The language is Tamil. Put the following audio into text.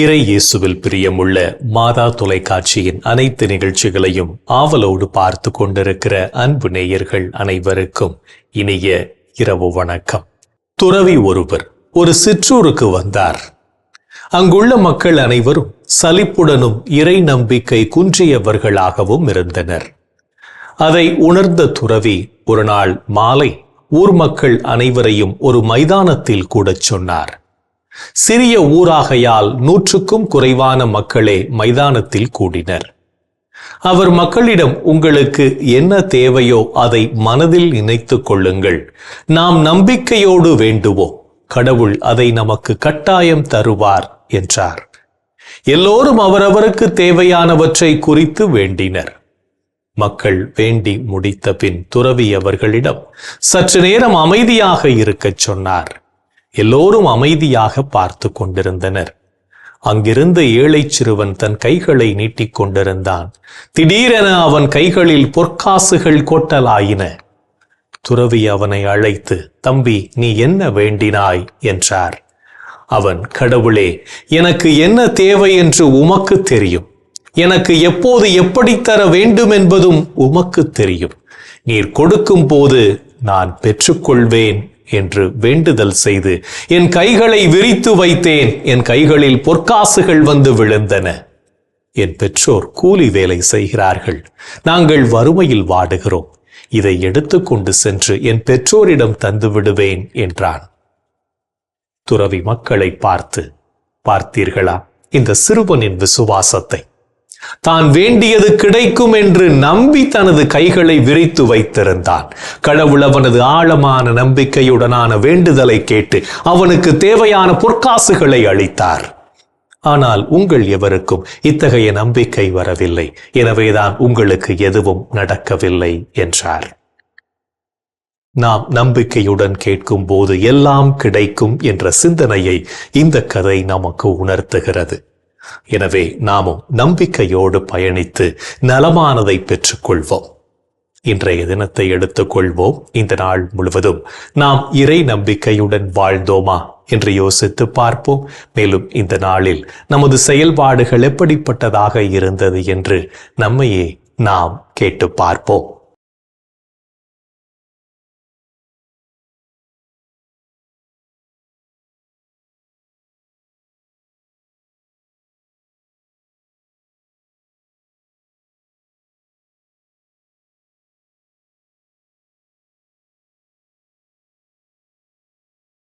இறை இயேசுவில் பிரியமுள்ள மாதா தொலைக்காட்சியின் அனைத்து நிகழ்ச்சிகளையும் ஆவலோடு பார்த்து கொண்டிருக்கிற அன்பு நேயர்கள் அனைவருக்கும் இனிய இரவு வணக்கம். துறவி ஒருவர் ஒரு சிற்றூருக்கு வந்தார். அங்குள்ள மக்கள் அனைவரும் சலிப்புடனும் இறை நம்பிக்கை குன்றியவர்களாகவும் இருந்தனர். அதை உணர்ந்த துறவி ஒரு நாள் மாலை ஊர் மக்கள் அனைவரையும் ஒரு மைதானத்தில் கூடச் சொன்னார். சிறிய ஊராகையால் நூற்றுக்கும் குறைவான மக்களே மைதானத்தில் கூடினர். அவர் மக்களிடம் உங்களுக்கு என்ன தேவையோ அதை மனதில் நினைத்துக் கொள்ளுங்கள். நாம் நம்பிக்கையோடு வேண்டுவோம். கடவுள் அதை நமக்கு கட்டாயம் தருவார் என்றார். எல்லோரும் அவரவருக்கு தேவையானவற்றை குறித்து வேண்டினர். மக்கள் வேண்டி முடித்த பின் துறவி அவர்களிடம் சற்று நேரம் அமைதியாக இருக்கச் சொன்னார். எல்லோரும் அமைதியாக பார்த்து கொண்டிருந்தனர். அங்கிருந்த ஏழை சிறுவன் தன் கைகளை நீட்டிக் கொண்டிருந்தான். திடீரென அவன் கைகளில் பொற்காசுகள் கொட்டலாயின. துறவி அவனை அழைத்து தம்பி நீ என்ன வேண்டினாய்? என்றார். அவன் கடவுளே எனக்கு என்ன தேவை என்று உமக்கு தெரியும். எனக்கு எப்போது எப்படி தர வேண்டும் என்பதும் உமக்கு தெரியும். நீர் கொடுக்கும் போது நான் பெற்றுக்கொள்வேன் என்று வேண்டுதல் செய்து என் கைகளை விரித்து வைத்தேன். என் கைகளில் பொற்காசுகள் வந்து விழுந்தன. என் பெற்றோர் கூலி வேலை செய்கிறார்கள். நாங்கள் வறுமையில் வாடுகிறோம். இதை எடுத்துக்கொண்டு சென்று என் பெற்றோரிடம் தந்து விடுவேன் என்றான். துறவி மக்களை பார்த்து பார்த்தீர்களா? இந்த சிறுவனின் விசுவாசத்தை. தான் வேண்டியது கிடைக்கும் என்று நம்பி தனது கைகளை விரித்து வைத்திருந்தான். கடவுள் அவனது ஆழமான நம்பிக்கையுடனான வேண்டுதலை கேட்டு அவனுக்கு தேவையான பொற்காசுகளை அளித்தார். ஆனால் உங்கள் எவருக்கும் இத்தகைய நம்பிக்கை வரவில்லை. எனவேதான் உங்களுக்கு எதுவும் நடக்கவில்லை என்றார். நாம் நம்பிக்கையுடன் கேட்கும் போது எல்லாம் கிடைக்கும் என்ற சிந்தனையை இந்த கதை நமக்கு உணர்த்துகிறது. எனவே நாமும் நம்பிக்கையோடு பயணித்து நலமானதை பெற்றுக்கொள்வோம். இன்றைய தினத்தை எடுத்துக்கொள்வோம். இந்த நாள் முழுவதும் நாம் இறை நம்பிக்கையுடன் வாழ்ந்தோமா என்று யோசித்து பார்ப்போம். மேலும் இந்த நாளில் நமது செயல்பாடுகள் எப்படிப்பட்டதாக இருந்தது என்று நம்மையே நாம் கேட்டு பார்ப்போம்.